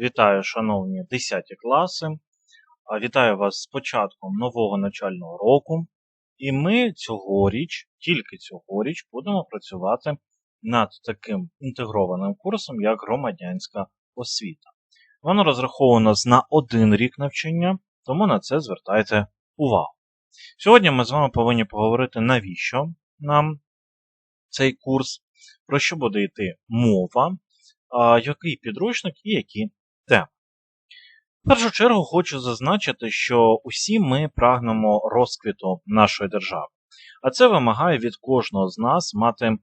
Вітаю, шановні 10 класи. Вітаю вас з початком нового навчального року. І ми цьогоріч, тільки цьогоріч, будемо працювати над таким інтегрованим курсом, як громадянська освіта. Воно розраховано на один рік навчання, тому на це звертайте увагу. Сьогодні ми з вами повинні поговорити, навіщо нам цей курс, про що буде йти мова, який підручник і які теми. В першу чергу хочу зазначити, що усі ми прагнемо розквіту нашої держави, а це вимагає від кожного з нас мати е,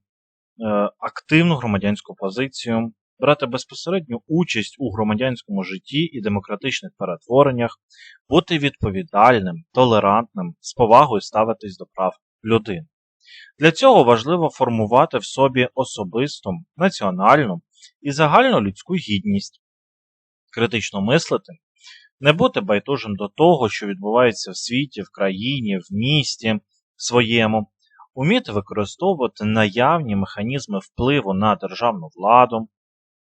активну громадянську позицію, брати безпосередню участь у громадянському житті і демократичних перетвореннях, бути відповідальним, толерантним, з повагою ставитись до прав людини. Для цього важливо формувати в собі особисту, національну і загальну людську гідність, критично мислити, не бути байдужим до того, що відбувається в світі, в країні, в місті своєму, уміти використовувати наявні механізми впливу на державну владу,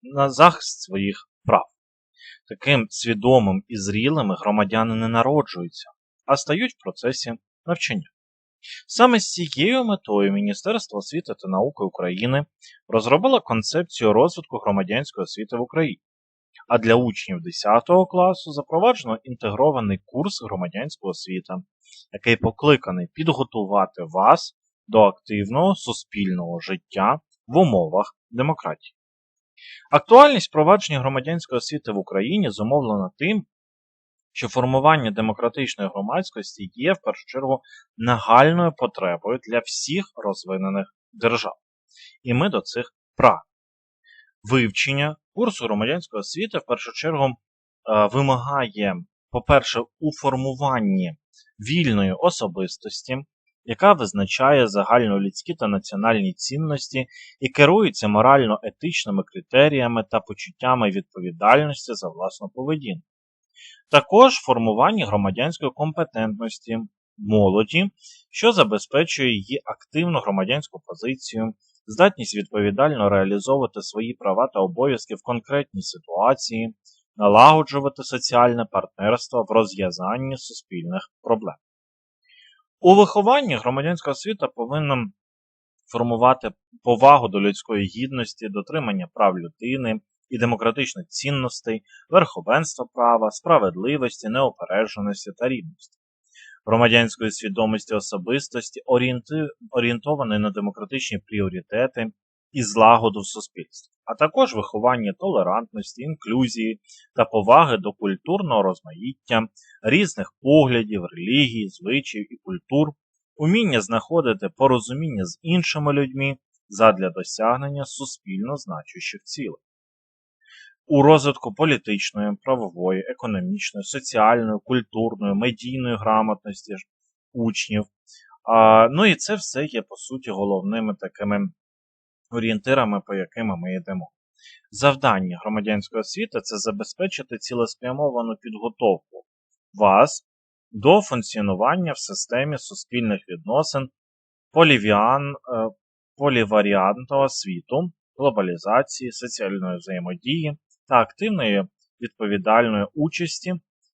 на захист своїх прав. Таким свідомим і зрілими громадяни не народжуються, а стають в процесі навчання. Саме з цією метою Міністерство освіти та науки України розробило концепцію розвитку громадянської освіти в Україні, а для учнів 10 класу запроваджено інтегрований курс громадянської освіти, який покликаний підготувати вас до активного суспільного життя в умовах демократії. Актуальність впровадження громадянської освіти в Україні зумовлена тим, що формування демократичної громадськості є в першу чергу нагальною потребою для всіх розвинених держав. І ми до цих прагнемо. Вивчення курсу громадянської освіти в першу чергу е, вимагає, по-перше, у формуванні вільної особистості, яка визначає загальнолюдські та національні цінності і керується морально-етичними критеріями та почуттями відповідальності за власну поведінку. Також формування громадянської компетентності молоді, що забезпечує її активну громадянську позицію, здатність відповідально реалізовувати свої права та обов'язки в конкретній ситуації, налагоджувати соціальне партнерство в розв'язанні суспільних проблем. У вихованні громадянська освіта повинна формувати повагу до людської гідності, дотримання прав людини і демократичних цінностей, верховенства права, справедливості, неопередженості та рівності, громадянської свідомості особистості, орієнтованої на демократичні пріоритети і злагоду в суспільстві, а також виховання толерантності, інклюзії та поваги до культурного розмаїття, різних поглядів, релігій, звичаїв і культур, уміння знаходити порозуміння з іншими людьми задля досягнення суспільно значущих цілей у розвитку політичної, правової, економічної, соціальної, культурної, медійної грамотності учнів. Ну і це все є, по суті, головними такими орієнтирами, по яким ми йдемо. Завдання громадянської освіти це забезпечити цілеспрямовану підготовку вас до функціонування в системі суспільних відносин полівіан, е, поліваріантного світу, глобалізації, соціальної взаємодії, та активної відповідальної участі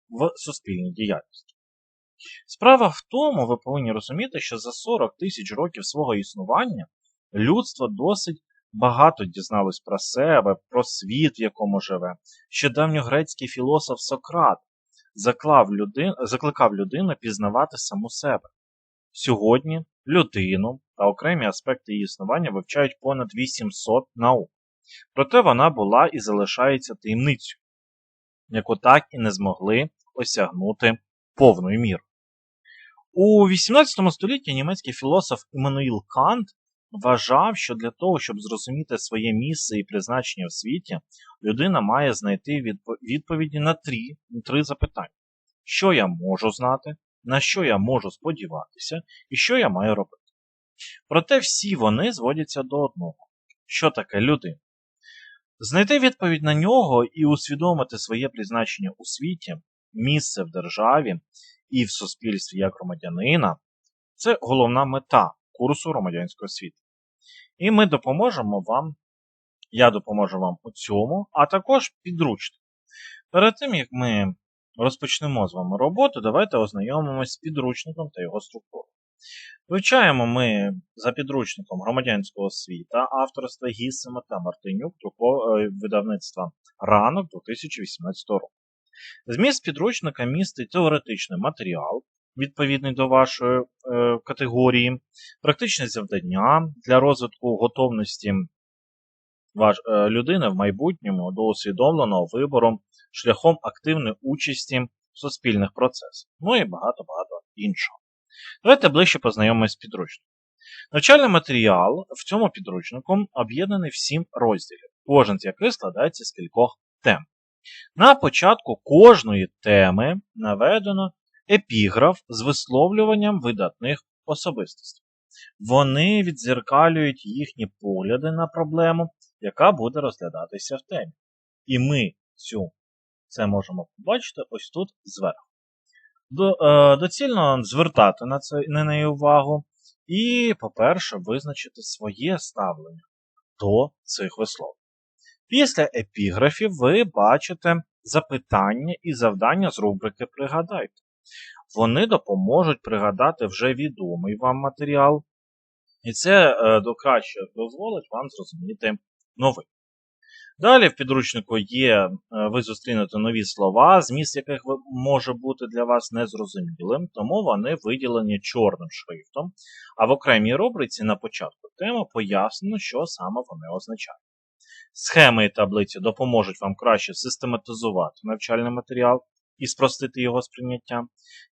в суспільній діяльності. Справа в тому, ви повинні розуміти, що за 40 тисяч років свого існування людство досить багато дізналось про себе, про світ, в якому живе. Ще давньогрецький філософ Сократ заклав людин, закликав людину пізнавати саму себе. Сьогодні людину та окремі аспекти її існування вивчають понад 800 наук. Проте вона була і залишається таємницею, яку так і не змогли осягнути повною мірою. У 18 столітті німецький філософ Іммануїл Кант вважав, що для того, щоб зрозуміти своє місце і призначення в світі, людина має знайти відповіді на три, три запитання: що я можу знати, на що я можу сподіватися, і що я маю робити. Проте всі вони зводяться до одного: що таке людина? Знайти відповідь на нього і усвідомити своє призначення у світі, місце в державі і в суспільстві як громадянина це головна мета курсу громадянської освіти. І ми допоможемо вам, я допоможу вам у цьому, а також підручник. Перед тим, як ми розпочнемо з вами роботу, давайте ознайомимось з підручником та його структурою. Вивчаємо ми за підручником громадянського освіта авторства Гісима та Мартинюк е, видавництва Ранок 2018 року. Зміст підручника містить теоретичний матеріал, відповідний до вашої е, категорії, практичне завдання для розвитку готовності ваш, е, людини в майбутньому до усвідомленого вибору шляхом активної участі в суспільних процесах, ну і багато-багато іншого. Давайте ближче познайомимося з підручником. Навчальний матеріал в цьому підручнику об'єднаний в сім розділів, кожен з яких складається з кількох тем. На початку кожної теми наведено епіграф з висловлюванням видатних особистостей. Вони відзеркалюють їхні погляди на проблему, яка буде розглядатися в темі. І ми цю це можемо побачити ось тут зверху. До, е, доцільно звертати на це на неї увагу і, по-перше, визначити своє ставлення до цих вислов. Після епіграфів ви бачите запитання і завдання з рубрики Пригадайте. Вони допоможуть пригадати вже відомий вам матеріал, і це е, до краще дозволить вам зрозуміти новий. Далі в підручнику є, е, ви зустрінете нові слова, зміст яких може бути для вас незрозумілим, тому вони виділені чорним шрифтом, а в окремій рубриці на початку теми пояснено, що саме вони означають. Схеми і таблиці допоможуть вам краще систематизувати навчальний матеріал і спростити його сприйняття.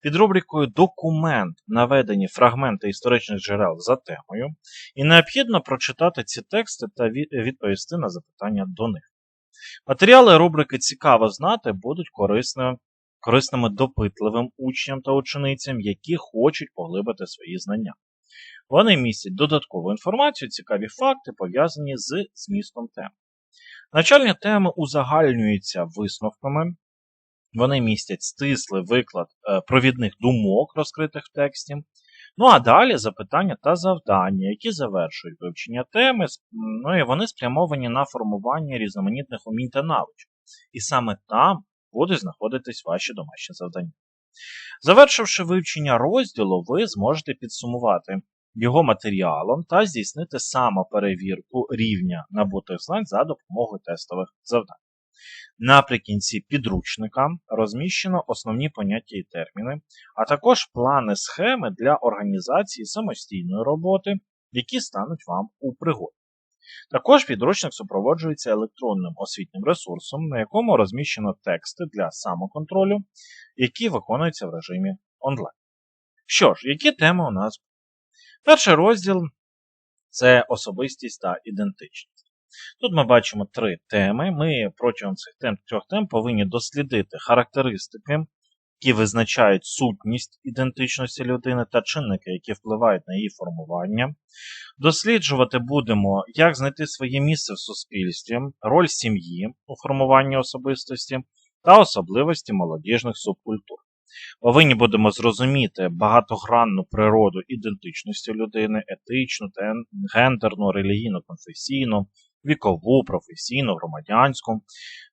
Під рубрикою Документ наведені фрагменти історичних джерел за темою, і необхідно прочитати ці тексти та відповісти на запитання до них. Матеріали рубрики Цікаво знати будуть корисними, корисними допитливим учням та ученицям, які хочуть поглибити свої знання. Вони містять додаткову інформацію, цікаві факти, пов'язані з змістом теми. Навчальні теми узагальнюються висновками, вони містять стислий виклад е, провідних думок, розкритих в тексті. Ну а далі запитання та завдання, які завершують вивчення теми, ну і вони спрямовані на формування різноманітних умінь та навичок. І саме там будуть знаходитись ваші домашні завдання. Завершивши вивчення розділу, ви зможете підсумувати його матеріалом та здійснити самоперевірку рівня набутих знань за допомогою тестових завдань. Наприкінці підручника розміщено основні поняття і терміни, а також плани схеми для організації самостійної роботи, які стануть вам у пригоді. Також підручник супроводжується електронним освітнім ресурсом, на якому розміщено тексти для самоконтролю, які виконуються в режимі онлайн. Що ж, які теми у нас? Перший розділ це особистість та ідентичність. Тут ми бачимо три теми. Ми протягом цих тем, трьох тем повинні дослідити характеристики, які визначають сутність ідентичності людини та чинники, які впливають на її формування. Досліджувати будемо, як знайти своє місце в суспільстві, роль сім'ї у формуванні особистості та особливості молодіжних субкультур. Повинні будемо зрозуміти багатогранну природу ідентичності людини, етичну, гендерну, релігійну, конфесійну, вікову, професійну, громадянську.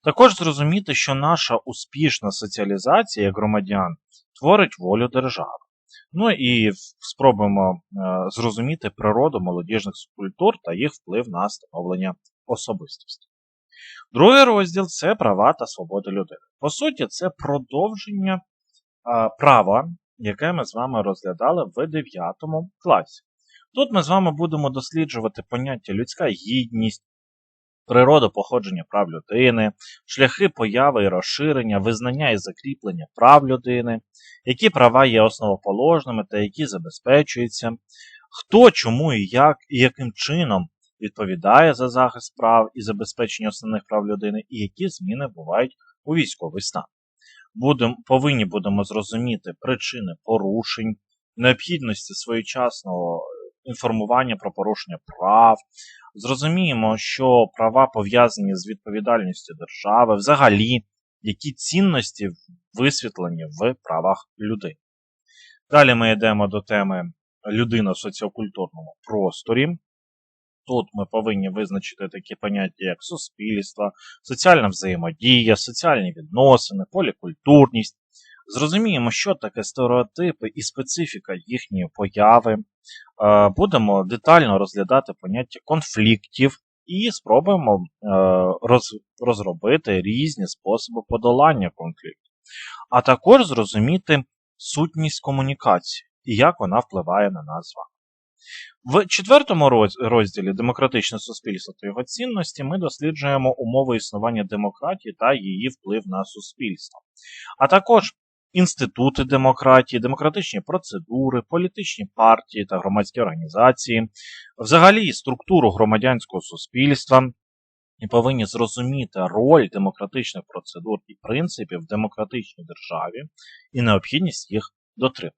Також зрозуміти, що наша успішна соціалізація як громадян творить волю держави. Ну і спробуємо е, зрозуміти природу молодіжних субкультур та їх вплив на становлення особистості. Другий розділ це права та свободи людини. По суті, це продовження а, права, яке ми з вами розглядали в 9 класі. Тут ми з вами будемо досліджувати поняття людська гідність, природу походження прав людини, шляхи появи і розширення, визнання і закріплення прав людини, які права є основоположними та які забезпечуються, хто, чому і як, і яким чином відповідає за захист прав і забезпечення основних прав людини, і які зміни бувають у військовий стан. Будем, повинні будемо зрозуміти причини порушень, необхідності своєчасного інформування про порушення прав. Зрозуміємо, що права пов'язані з відповідальністю держави, взагалі, які цінності висвітлені в правах людини. Далі ми йдемо до теми людина в соціокультурному просторі. Тут ми повинні визначити такі поняття, як суспільство, соціальна взаємодія, соціальні відносини, полікультурність. Зрозуміємо, що таке стереотипи і специфіка їхньої появи. Е, Будемо детально розглядати поняття конфліктів і спробуємо е, розробити різні способи подолання конфліктів, а також зрозуміти сутність комунікації і як вона впливає на нас з вами. В четвертому розділі Демократичне суспільство та його цінності ми досліджуємо умови існування демократії та її вплив на суспільство, а також інститути демократії, демократичні процедури, політичні партії та громадські організації, взагалі структуру громадянського суспільства. І повинні зрозуміти роль демократичних процедур і принципів в демократичній державі і необхідність їх дотримання.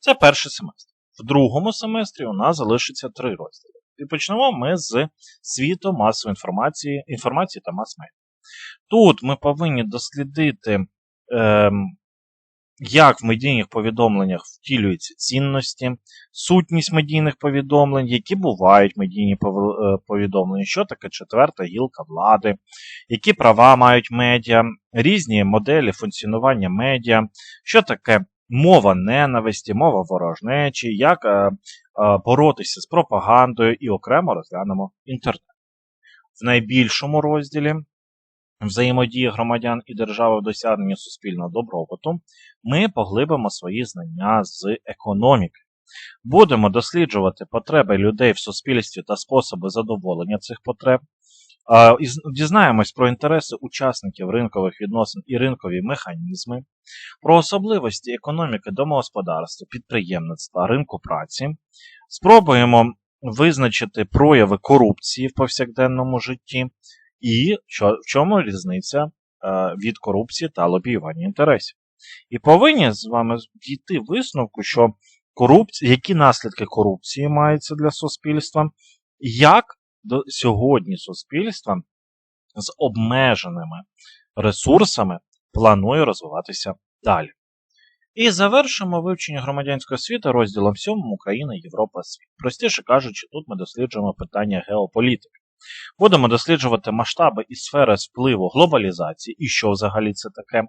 Це перший семестр. В другому семестрі у нас залишиться три розділи. І почнемо ми з світу масової інформації, інформації та мас-медіа. Тут ми повинні дослідити, ем, як в медійних повідомленнях втілюються цінності, сутність медійних повідомлень, які бувають медійні е, повідомлення, що таке четверта гілка влади, які права мають медіа, різні моделі функціонування медіа, що таке мова ненависті, мова ворожнечі, як е, е, боротися з пропагандою і окремо розглянемо інтернет. В найбільшому розділі взаємодії громадян і держави в досягненні суспільного добробуту ми поглибимо свої знання з економіки. Будемо досліджувати потреби людей в суспільстві та способи задоволення цих потреб. Дізнаємось про інтереси учасників ринкових відносин і ринкові механізми, про особливості економіки домогосподарства, підприємництва, ринку праці. Спробуємо визначити прояви корупції в повсякденному житті і що, в чому різниця е, від корупції та лобіювання інтересів. І повинні з вами дійти висновку, що корупція, які наслідки корупції маються для суспільства, як до сьогодні суспільство з обмеженими ресурсами планує розвиватися далі. І завершимо вивчення громадянської освіти розділом 7 Україна, Європа, світ. Простіше кажучи, тут ми досліджуємо питання геополітики. Будемо досліджувати масштаби і сфери впливу глобалізації, і що взагалі це таке,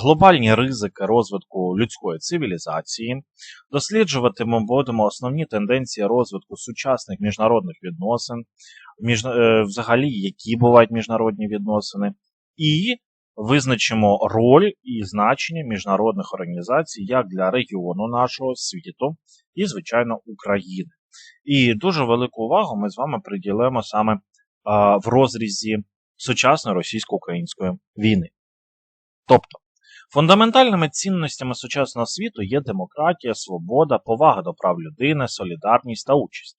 глобальні ризики розвитку людської цивілізації. Досліджувати ми будемо основні тенденції розвитку сучасних міжнародних відносин, між, е, взагалі, які бувають міжнародні відносини, і визначимо роль і значення міжнародних організацій як для регіону нашого світу і, звичайно, України. І дуже велику увагу ми з вами приділимо саме в розрізі сучасної російсько-української війни. Тобто, фундаментальними цінностями сучасного світу є демократія, свобода, повага до прав людини, солідарність та участь.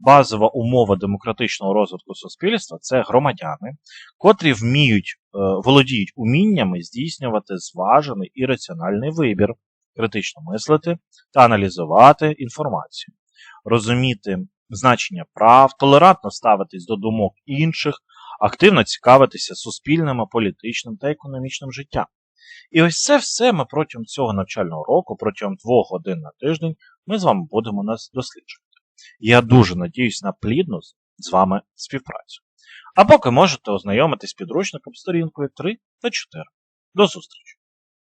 Базова умова демократичного розвитку суспільства це громадяни, котрі вміють, е, володіють уміннями здійснювати зважений і раціональний вибір, критично мислити та аналізувати інформацію, розуміти значення прав, толерантно ставитись до думок інших, активно цікавитися суспільним, політичним та економічним життям. І ось це все ми протягом цього навчального року, протягом двох годин на тиждень, ми з вами будемо нас досліджувати. Я дуже надіюсь на плідну з вами співпрацю. А поки можете ознайомитись з підручником сторінкою 3 та 4. До зустрічі!